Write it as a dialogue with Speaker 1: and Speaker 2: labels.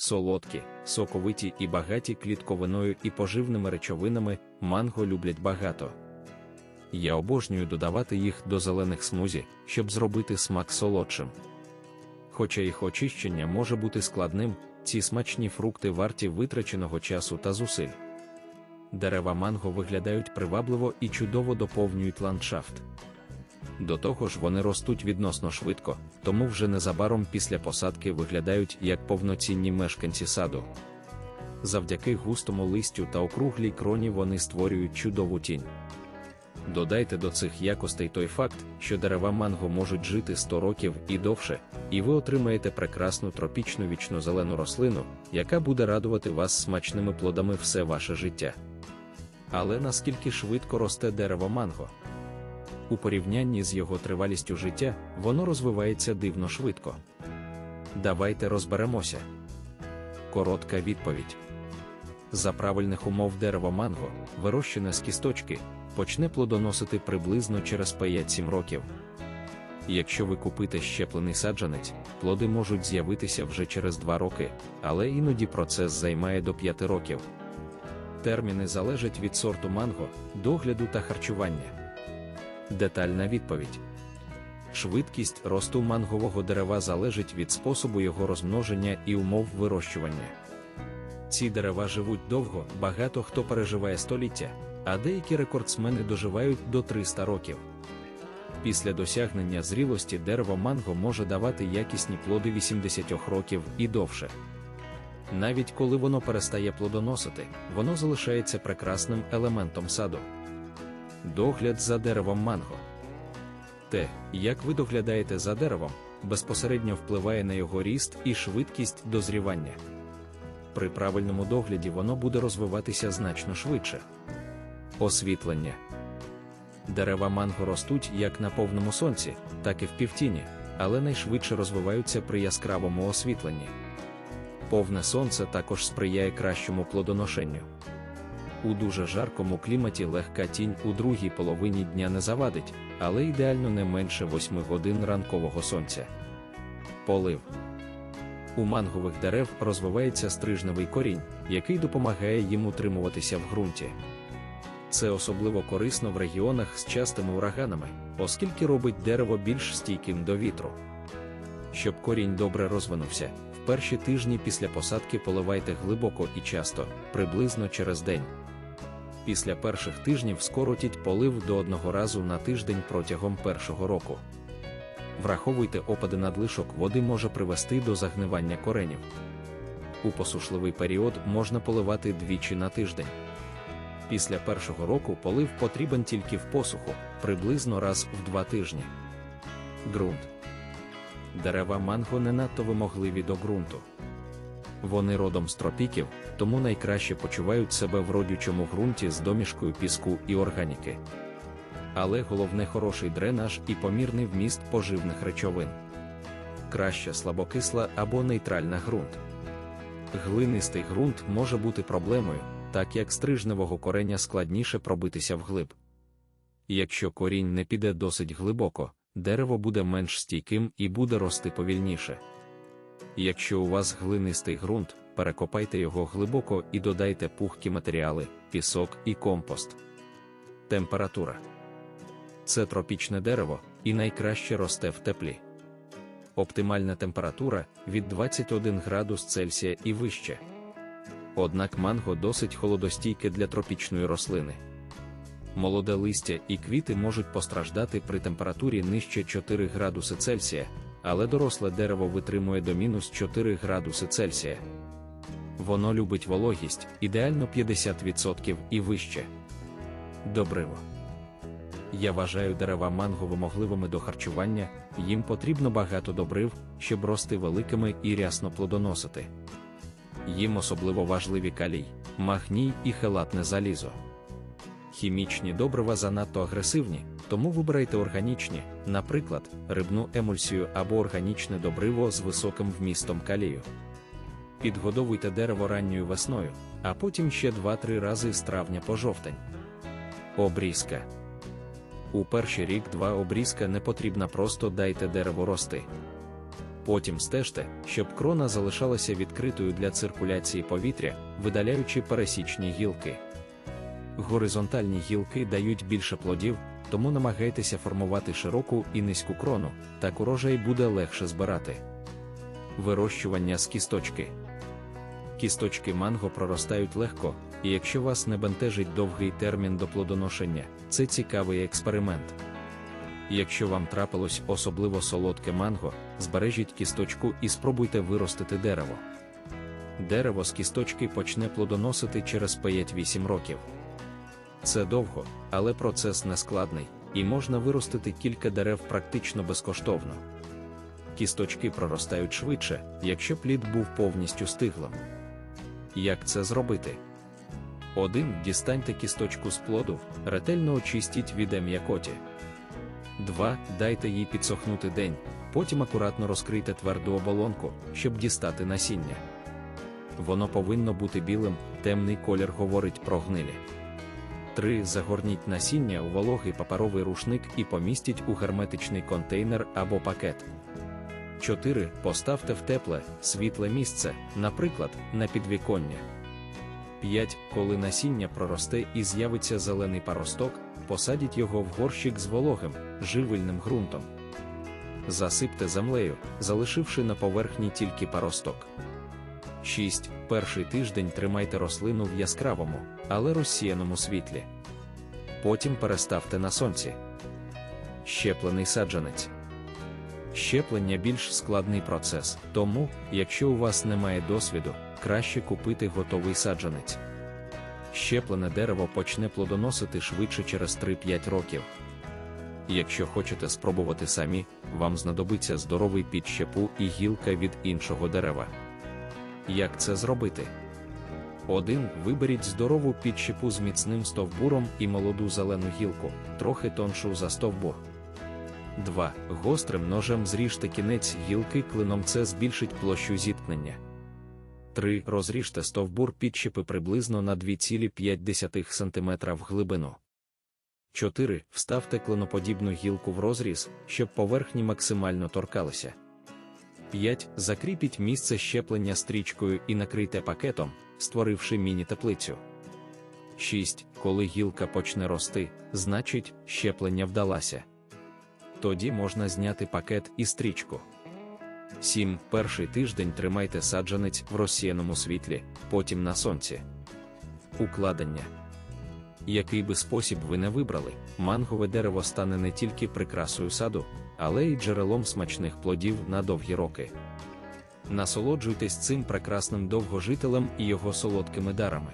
Speaker 1: солодкі, соковиті і багаті клітковиною і поживними речовинами, манго люблять багато. Я обожнюю додавати їх до зелених смузі, щоб зробити смак солодшим. Хоча їх очищення може бути складним, ці смачні фрукти варті витраченого часу та зусиль. Дерева манго виглядають привабливо і чудово доповнюють ландшафт. До того ж, вони ростуть відносно швидко, тому вже незабаром після посадки виглядають як повноцінні мешканці саду. Завдяки густому листю та округлій кроні вони створюють чудову тінь. Додайте до цих якостей той факт, що дерева манго можуть жити 100 років і довше, і ви отримаєте прекрасну тропічну вічно-зелену рослину, яка буде радувати вас смачними плодами все ваше життя. Але наскільки швидко росте дерево манго? У порівнянні з його тривалістю життя, воно розвивається дивно швидко. Давайте розберемося. Коротка відповідь. За правильних умов дерево манго, вирощене з кісточки, почне плодоносити приблизно через 5-7 років. Якщо ви купите щеплений саджанець, плоди можуть з'явитися вже через 2 роки, але іноді процес займає до 5 років. Терміни залежать від сорту манго, догляду та харчування. Детальна відповідь. Швидкість росту мангового дерева залежить від способу його розмноження і умов вирощування. Ці дерева живуть довго, багато хто переживає століття, а деякі рекордсмени доживають до 300 років. Після досягнення зрілості дерево манго може давати якісні плоди 80 років і довше. Навіть коли воно перестає плодоносити, воно залишається прекрасним елементом саду. Догляд за деревом манго. Те, як ви доглядаєте за деревом, безпосередньо впливає на його ріст і швидкість дозрівання. При правильному догляді воно буде розвиватися значно швидше. Освітлення. Дерева манго ростуть як на повному сонці, так і в півтіні, але найшвидше розвиваються при яскравому освітленні. Повне сонце також сприяє кращому плодоношенню. У дуже жаркому кліматі легка тінь у другій половині дня не завадить, але ідеально не менше 8 годин ранкового сонця. Полив. У мангових дерев розвивається стрижневий корінь, який допомагає їм утримуватися в ґрунті. Це особливо корисно в регіонах з частими ураганами, оскільки робить дерево більш стійким до вітру. Щоб корінь добре розвинувся, перші тижні після посадки поливайте глибоко і часто, приблизно через день. Після перших тижнів скоротіть полив до одного разу на тиждень протягом першого року. Враховуйте опади надлишок води може привести до загнивання коренів. У посушливий період можна поливати двічі на тиждень. Після першого року полив потрібен тільки в посуху, приблизно раз в два тижні. Ґрунт. Дерева манго не надто вимогливі до ґрунту. Вони родом з тропіків, тому найкраще почувають себе в родючому ґрунті з домішкою піску і органіки. Але головне хороший дренаж і помірний вміст поживних речовин. Краще слабокисла або нейтральна ґрунт. Глинистий ґрунт може бути проблемою, так як стрижневого кореня складніше пробитися вглиб. Якщо корінь не піде досить глибоко, дерево буде менш стійким і буде рости повільніше. Якщо у вас глинистий ґрунт, перекопайте його глибоко і додайте пухкі матеріали, пісок і компост. Температура це тропічне дерево і найкраще росте в теплі. Оптимальна температура від 21 градус Цельсія і вище. Однак манго досить холодостійке для тропічної рослини. Молоде листя і квіти можуть постраждати при температурі нижче 4 градуси Цельсія, але доросле дерево витримує до мінус 4 градуси Цельсія. Воно любить вологість, ідеально 50% і вище. Добриво. Я вважаю дерева манго вимогливими до харчування, їм потрібно багато добрив, щоб рости великими і рясно плодоносити. Їм особливо важливі калій, магній і хелатне залізо. Хімічні добрива занадто агресивні, тому вибирайте органічні, наприклад, рибну емульсію або органічне добриво з високим вмістом калію. Підгодовуйте дерево ранньою весною, а потім ще 2-3 рази з травня по жовтень. Обрізка. У перший рік-два обрізка не потрібна, просто дайте дерево рости. Потім стежте, щоб крона залишалася відкритою для циркуляції повітря, видаляючи пересічні гілки. Горизонтальні гілки дають більше плодів, тому намагайтеся формувати широку і низьку крону, так урожай буде легше збирати. Вирощування з кісточки. Кісточки манго проростають легко, і якщо вас не бентежить довгий термін до плодоношення, це цікавий експеримент. Якщо вам трапилось особливо солодке манго, збережіть кісточку і спробуйте виростити дерево. Дерево з кісточки почне плодоносити через 5-8 років. Це довго, але процес нескладний, і можна виростити кілька дерев практично безкоштовно. Кісточки проростають швидше, якщо плід був повністю стиглим. Як це зробити? 1. Дістаньте кісточку з плоду, ретельно очистіть від м'якоті. 2. Дайте їй підсохнути день, потім акуратно розкрийте тверду оболонку, щоб дістати насіння. Воно повинно бути білим, темний колір говорить про гнилі. 3. Загорніть насіння у вологий паперовий рушник і помістіть у герметичний контейнер або пакет. 4. Поставте в тепле, світле місце, наприклад, на підвіконня. 5. Коли насіння проросте і з'явиться зелений паросток, посадіть його в горщик з вологим, живильним ґрунтом. Засипте землею, залишивши на поверхні тільки паросток. 6. Перший тиждень тримайте рослину в яскравому, але розсіяному світлі. Потім переставте на сонці. Щеплений саджанець. Щеплення більш складний процес, тому, якщо у вас немає досвіду, краще купити готовий саджанець. Щеплене дерево почне плодоносити швидше через 3-5 років. Якщо хочете спробувати самі, вам знадобиться здоровий підщепу і гілка від іншого дерева. Як це зробити? 1. Виберіть здорову підщепу з міцним стовбуром і молоду зелену гілку, трохи тоншу за стовбур. 2. Гострим ножем зріжте кінець гілки клином це збільшить площу зіткнення. 3. Розріжте стовбур підщепи приблизно на 2,5 см в глибину. 4. Вставте клиноподібну гілку в розріз, щоб поверхні максимально торкалися. 5. Закріпіть місце щеплення стрічкою і накрийте пакетом, створивши міні-теплицю. 6. Коли гілка почне рости, значить, щеплення вдалося. Тоді можна зняти пакет і стрічку. 7. Перший тиждень тримайте саджанець в розсіяному світлі, потім на сонці. Укладення. Який би спосіб ви не вибрали, мангове дерево стане не тільки прикрасою саду, але й джерелом смачних плодів на довгі роки. Насолоджуйтесь цим прекрасним довгожителем і його солодкими дарами.